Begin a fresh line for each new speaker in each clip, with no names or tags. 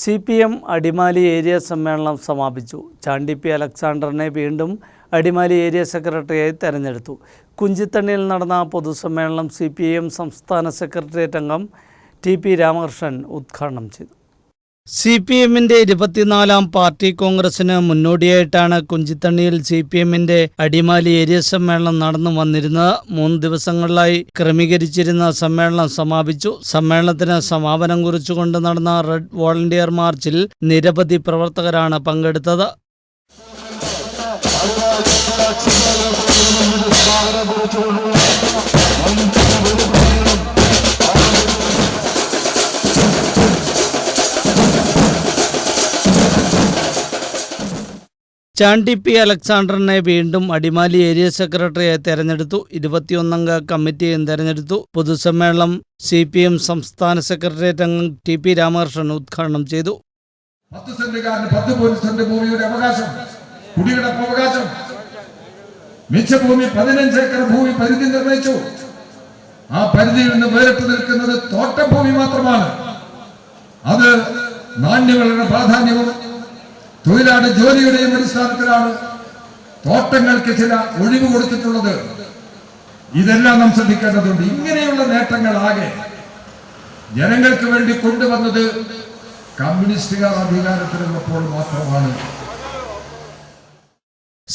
C P M Adimali area സമ്മേളനം സമാപിച്ചു. Chandy P അലക്സാണ്ടറിനെ വീണ്ടും അടിമാലി ഏരിയ സെക്രട്ടറിയായി തെരഞ്ഞെടുത്തു. കുഞ്ചിത്തണ്ണിയിൽ നടന്ന പൊതുസമ്മേളനം സി പി എം സംസ്ഥാന സെക്രട്ടേറിയറ്റ് അംഗം ടി പി രാമകൃഷ്ണൻ ഉദ്ഘാടനം ചെയ്തു. സി പി എമ്മിന്റെ ഇരുപത്തിനാലാം പാർട്ടി കോൺഗ്രസിന് മുന്നോടിയായിട്ടാണ് കുഞ്ചിത്തണ്ണിയിൽ സി പി എമ്മിന്റെ അടിമാലി ഏരിയ സമ്മേളനം നടന്നു വന്നിരുന്നത് മൂന്ന് ദിവസങ്ങളിലായി ക്രമീകരിച്ചിരുന്ന സമ്മേളനം സമാപിച്ചു സമ്മേളനത്തിന് സമാപനം കുറിച്ചുകൊണ്ട് നടന്ന റെഡ് വോളണ്ടിയർ മാർച്ചിൽ നിരവധി പ്രവർത്തകരാണ് പങ്കെടുത്തത് ചാണ്ടി പി അലക്സാണ്ടറിനെ വീണ്ടും അടിമാലി ഏരിയ സെക്രട്ടറിയായി തെരഞ്ഞെടുത്തു. ഇരുപത്തിയൊന്നംഗ കമ്മിറ്റിയും തെരഞ്ഞെടുത്തു. പൊതുസമ്മേളനം സി പി എം സംസ്ഥാന സെക്രട്ടേറിയറ്റ് അംഗം ടി പി രാമകൃഷ്ണൻ ഉദ്ഘാടനം ചെയ്തു.
പത്ത് സെന്റുകാരന് പത്ത് പോലീസ് സെന്റ് ഭൂമിയുടെ അവകാശം കുടികിടപ്പ് അവകാശം. മിച്ച ഭൂമി പതിനഞ്ച് ഏക്കർ ഭൂമി പരിധി നിർണയിച്ചു. ആ പരിധിയിൽ നിന്ന് വേറിട്ട് നിൽക്കുന്നത് തോട്ടഭൂമി മാത്രമാണ്. അത് നാണ്യങ്ങളുടെ പ്രാധാന്യവും തൊഴിലാളി ജോലിയുടെയും അടിസ്ഥാനത്തിലാണ് തോട്ടങ്ങൾക്ക് ചില ഒഴിവ് കൊടുത്തിട്ടുള്ളത്. ഇതെല്ലാം നാം ശ്രദ്ധിക്കേണ്ടതുണ്ട്. ഇങ്ങനെയുള്ള നേട്ടങ്ങളാകെ ജനങ്ങൾക്ക് വേണ്ടി കൊണ്ടുവന്നത് കമ്മ്യൂണിസ്റ്റുകാർ അധികാരത്തിലുള്ളപ്പോൾ മാത്രമാണ്.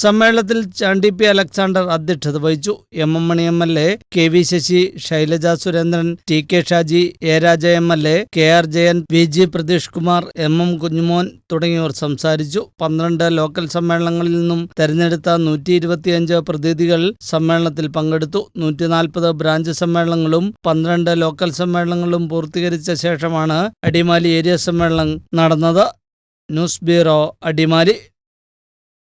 സമ്മേളനത്തിൽ ചാണ്ടി പി അലക്സാണ്ടർ അധ്യക്ഷത വഹിച്ചു. M M Mani M L A K V Sasi Shailaja Surendran T K Shaji A Raja M L A K R Jayan V G Pratheesh Kumar M M Kunjumon തുടങ്ങിയവർ സംസാരിച്ചു. പന്ത്രണ്ട് local സമ്മേളനങ്ങളിൽ നിന്നും തെരഞ്ഞെടുത്ത നൂറ്റി ഇരുപത്തിയഞ്ച് പ്രതിനിധികൾ സമ്മേളനത്തിൽ പങ്കെടുത്തു. നൂറ്റി നാൽപ്പത് ബ്രാഞ്ച് സമ്മേളനങ്ങളും പന്ത്രണ്ട് ലോക്കൽ സമ്മേളനങ്ങളും പൂർത്തീകരിച്ച ശേഷമാണ് അടിമാലി ഏരിയ സമ്മേളനം നടന്നത്. News bureau Adimali.